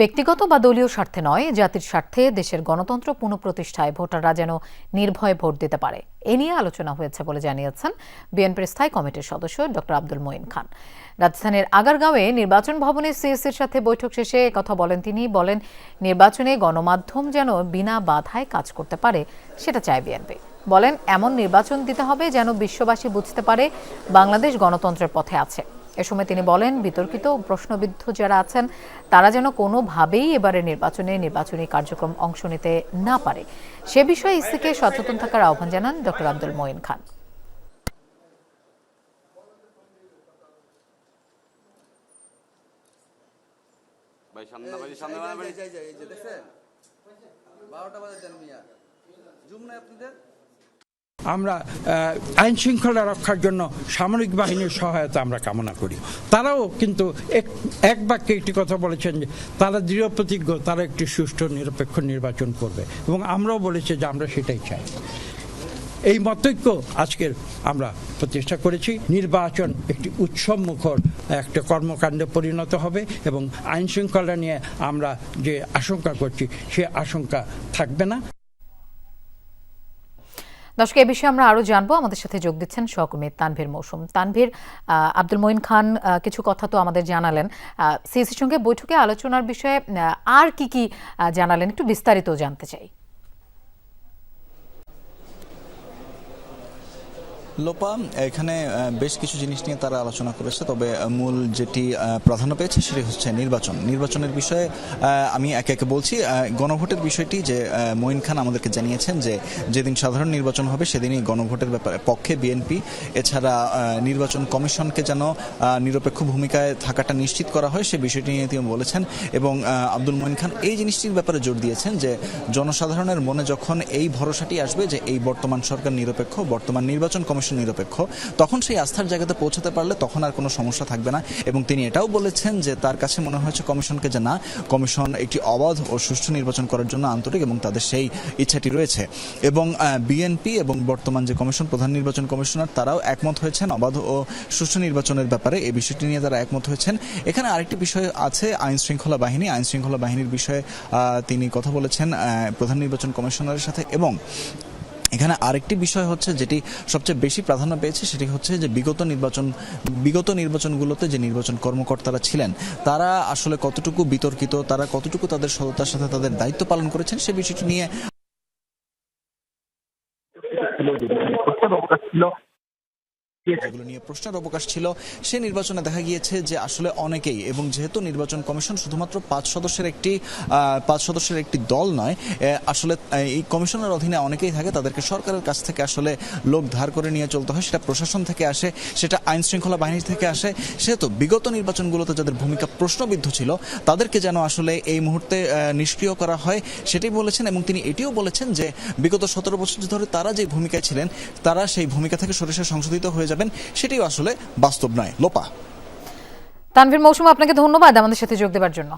ব্যক্তিগত বা দলীয় স্বার্থে নয়, জাতির স্বার্থে দেশের গণতন্ত্র পুনঃপ্রতিষ্ঠায় ভোটাররা যেন নির্ভয়ে ভোট দিতে পারে। এ নিয়ে আলোচনা হয়েছে বলে জানিয়েছেন বিএনপির স্থায়ী কমিটির সদস্য ড আব্দুল মঈন খান। রাজধানীর আগারগাঁওয়ে নির্বাচন ভবনে সিএসির সাথে বৈঠক শেষে কথা বলেন তিনি। বলেন, নির্বাচনে গণমাধ্যম যেন বিনা বাধায় কাজ করতে পারে, সেটা চায় বিএনপি। বলেন, এমন নির্বাচন দিতে হবে যেন বিশ্ববাসী বুঝতে পারে বাংলাদেশ গণতন্ত্রের পথে আছে। এ সময় তিনি বলেন বিতর্কিত প্রশ্নবিদ্ধ যারা আছেন তারা যেন কোনোভাবেই এবারে নির্বাচনে নির্বাচনী কার্যক্রম অংশ নিতে না পারে। সে বিষয়ে ইসিকে সচেতন থাকার আহ্বান জানান ড আব্দুল মঈন খান। ভাই সামনে সামনে এই যে, দেখছেন? বারোটা বাজে দেন মিয়া জুম নাই আপনাদের? আমরা আইন শৃঙ্খলা রক্ষার জন্য সামরিক বাহিনীর সহায়তা আমরা কামনা করি। তারাও কিন্তু এক এক বাক্যে একটি কথা বলেছেন যে, তারা দৃঢ় প্রতিজ্ঞ, তারা একটি সুষ্ঠু নিরপেক্ষ নির্বাচন করবে। এবং আমরাও বলেছি যে আমরা সেটাই চাই। এই মতৈক্য আজকের আমরা প্রতিষ্ঠা করেছি। নির্বাচন একটি উৎসব মুখর একটা কর্মকাণ্ডে পরিণত হবে এবং আইন শৃঙ্খলা নিয়ে আমরা যে আশঙ্কা করছি, সে আশঙ্কা থাকবে না। দর্শক, এ বিষয়ে আমরা আরও জানব। আমাদের সাথে যোগ দিচ্ছেন সহকর্মী তানভীর মৌসুম। তানভীর আব্দুল মঈন খান কিছু কথা তো আমাদের জানালেন। সিএসির সঙ্গে বৈঠকে আলোচনার বিষয়ে আর কি কি জানালেন? একটু বিস্তারিত জানতে চাই। লোপা, এখানে বেশ কিছু জিনিস নিয়ে তারা আলোচনা করেছে, তবে মূল যেটি প্রাধান্য পেয়েছে সেটি হচ্ছে নির্বাচন। নির্বাচনের বিষয়ে আমি একে একে বলছি গণভোটের বিষয়টি যে মঈন খান আমাদেরকে জানিয়েছেন যে, যেদিন সাধারণ নির্বাচন হবে সেদিনই গণভোটের ব্যাপারে, পক্ষে বিএনপি, এছাড়া নির্বাচন কমিশনকে যেন নিরপেক্ষ ভূমিকায় থাকাটা নিশ্চিত করা হয় সে বিষয়টি নিয়ে তিনি বলেছেন এবং আব্দুল মঈন খান এই জিনিসটির ব্যাপারে জোর দিয়েছেন যে, জনসাধারণের মনে যখন এই ভরসাটি আসবে যে, এই বর্তমান সরকার নিরপেক্ষ, বর্তমান নির্বাচন কমিশন নিরপেক্ষ, তখন সেই আস্থার জায়গাতে পৌঁছাতে পারলে তখন আর কোনো সমস্যা থাকবে না। এবং তিনি এটাও বলেছেন যে তার কাছে মনে হয়েছে কমিশনকে যে না, কমিশন একটি অবাধ ও সুষ্ঠু নির্বাচন করার জন্য আন্তরিক এবং তাদের সেই ইচ্ছাটি রয়েছে। এবং বিএনপি এবং বর্তমান যে কমিশন, প্রধান নির্বাচন কমিশনার, তারাও একমত হয়েছেন অবাধ ও সুষ্ঠু নির্বাচনের ব্যাপারে। এই বিষয়টি নিয়ে তারা একমত হয়েছেন। এখানে আরেকটি বিষয় আছে, আইন শৃঙ্খলা বাহিনী। আইন শৃঙ্খলা বাহিনীর বিষয়ে তিনি কথা বলেছেন প্রধান নির্বাচন কমিশনারের সাথে এবং এখানে আরেকটি বিষয় হচ্ছে যেটি সবচেয়ে বেশি প্রাধান্য পেয়েছে, সেটি হচ্ছে যে বিগত নির্বাচন বিগত নির্বাচনগুলোতে যে নির্বাচন কর্মকর্তারা ছিলেন, তারা আসলে কতটুকু বিতর্কিত, তারা কতটুকু তাদের সততার সাথে তাদের দায়িত্ব পালন করেছেন সে বিষয়টি নিয়ে যেগুলো নিয়ে প্রশ্নের অবকাশ ছিল। সে নির্বাচনে দেখা গিয়েছে যে আসলে অনেকেই, এবং যেহেতু নির্বাচন কমিশন শুধুমাত্র পাঁচ সদস্যের একটি পাঁচ সদস্যের একটি দল নয় আসলে এই কমিশনের অধীনে অনেকেই থাকে, তাদেরকে সরকারের কাছ থেকে আসলে লোক ধার করে নিয়ে চলতে হয়, সেটা প্রশাসন থেকে আসে, সেটা আইন শৃঙ্খলা বাহিনী থেকে আসে। সেহেতু বিগত নির্বাচনগুলোতে যাদের ভূমিকা প্রশ্নবিদ্ধ ছিল, তাদেরকে যেন আসলে এই মুহূর্তে নিষ্ক্রিয় করা হয়, সেটাই বলেছেন, এবং তিনি এটিও বলেছেন যে বিগত সতেরো বছর ধরে তারা যে ভূমিকায় ছিলেন, তারা সেই ভূমিকা থেকে সরিষা সংশোধিত হয়ে যাবেন সেটিও আসলে বাস্তব নয়। লোপা। তানভীর, মৌসুম, আপনাকে ধন্যবাদ আমাদের সাথে যোগ দেওয়ার জন্য।